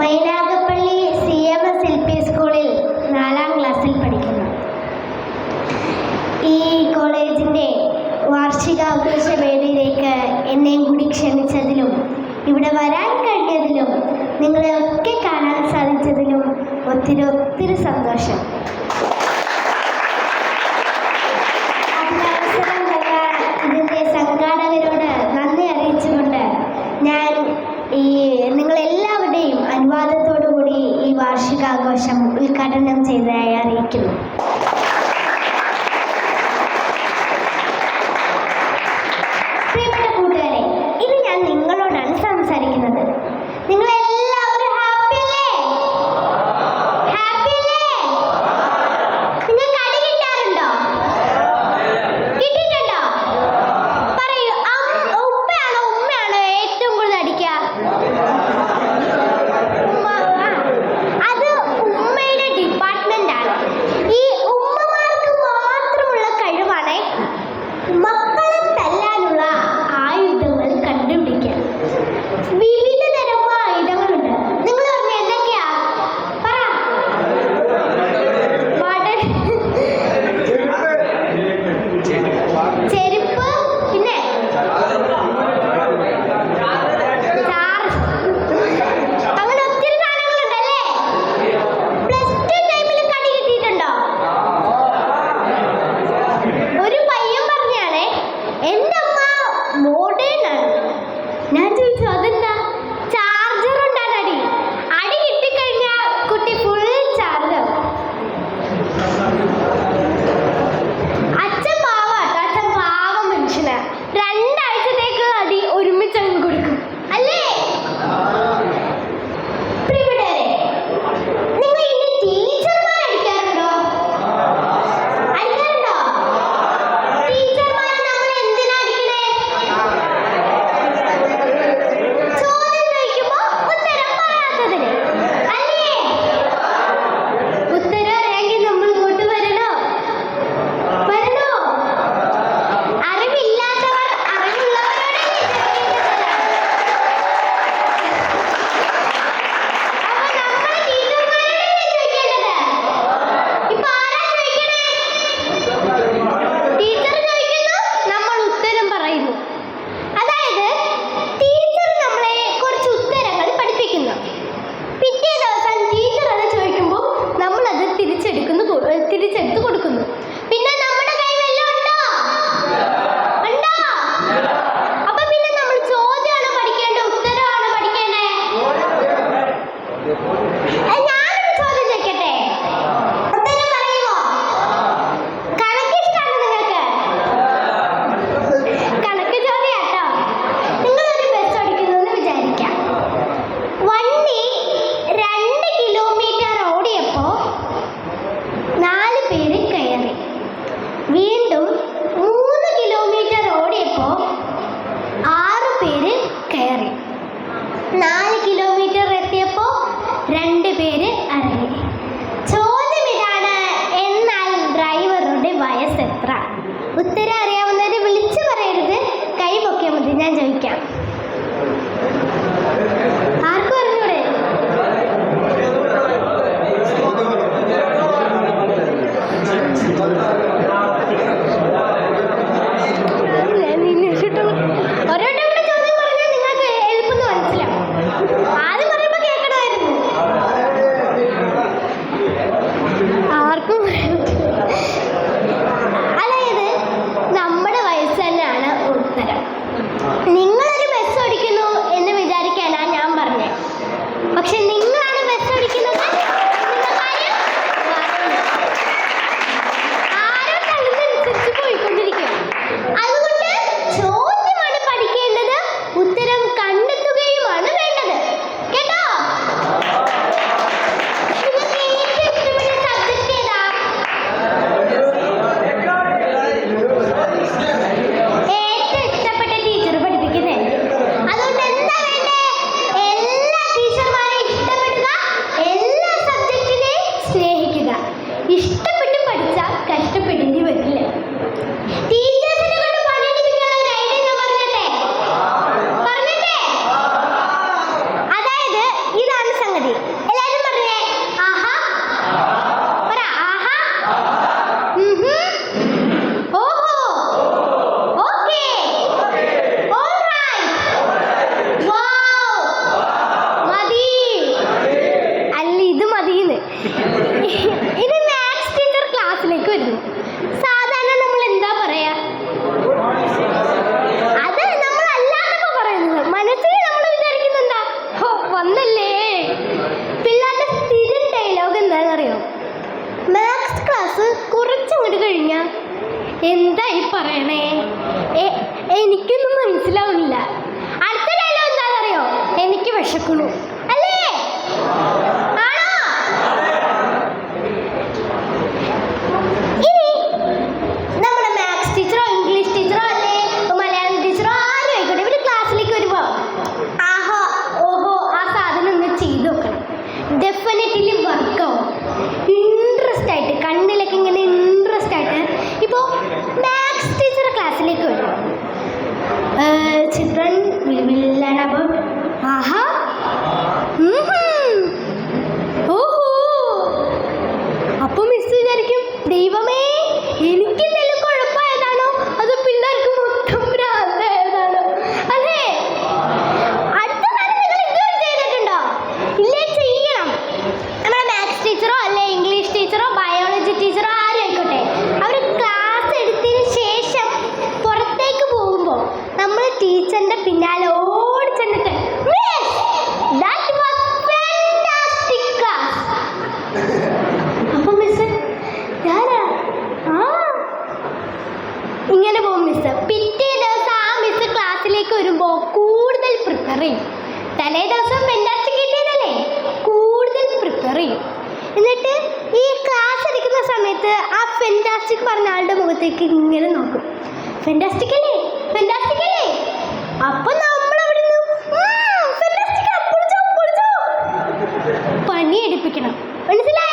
Mynagappally C M S L P സ്കൂളിൽ നാലാം ക്ലാസ്സിൽ പഠിക്കുന്നു. ഈ കോളേജിന്റെ വാർഷികാഘോഷ വേദിയിലേക്ക് എന്നെയും കൂടി ക്ഷണിച്ചതിലും ഇവിടെ വരാൻ കഴിഞ്ഞതിലും നിങ്ങളെ ഒക്കെ കാണാൻ സാധിച്ചതിലും ഒത്തിരി ഒത്തിരി സന്തോഷം. நாலு ridículo. ചെയ്യും. തലേ കിട്ടിയതല്ലേ കൂടുതൽ പ്രിപ്പയർ ചെയ്യും. എന്നിട്ട് ഈ ക്ലാസ് എടുക്കുന്ന സമയത്ത് ആ ഫെന്റാസ്റ്റിക് പറഞ്ഞ ആളുടെ മുഖത്തേക്ക് ഇങ്ങനെ നോക്കും. ഫെന്റാസ്റ്റിക് അല്ലേ? ഫെന്റാസ്റ്റിക് അല്ലേ? അപ്പൊ നമ്മൾ പണി എടുപ്പിക്കണം. മനസ്സിലായി?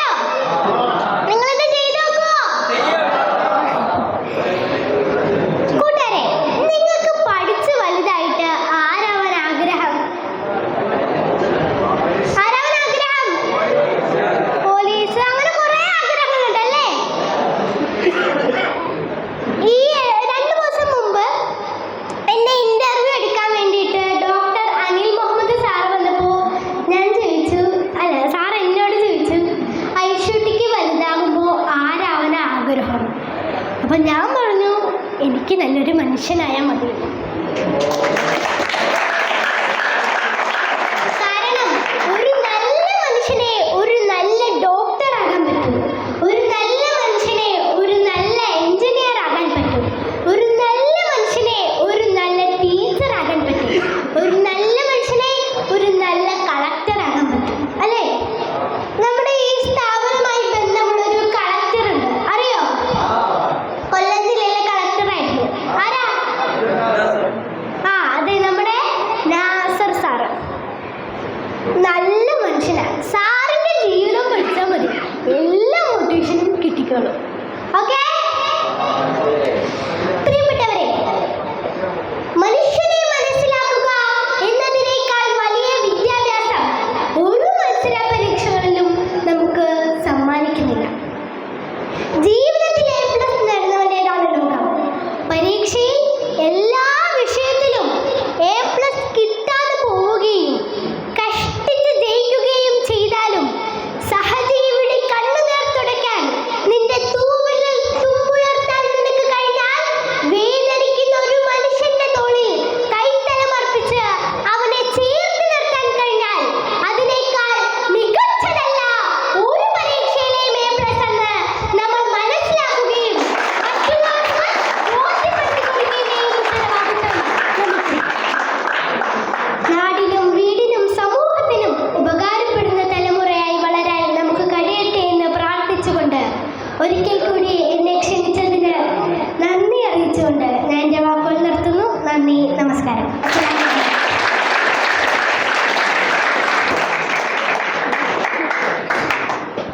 সেলাই আমাদের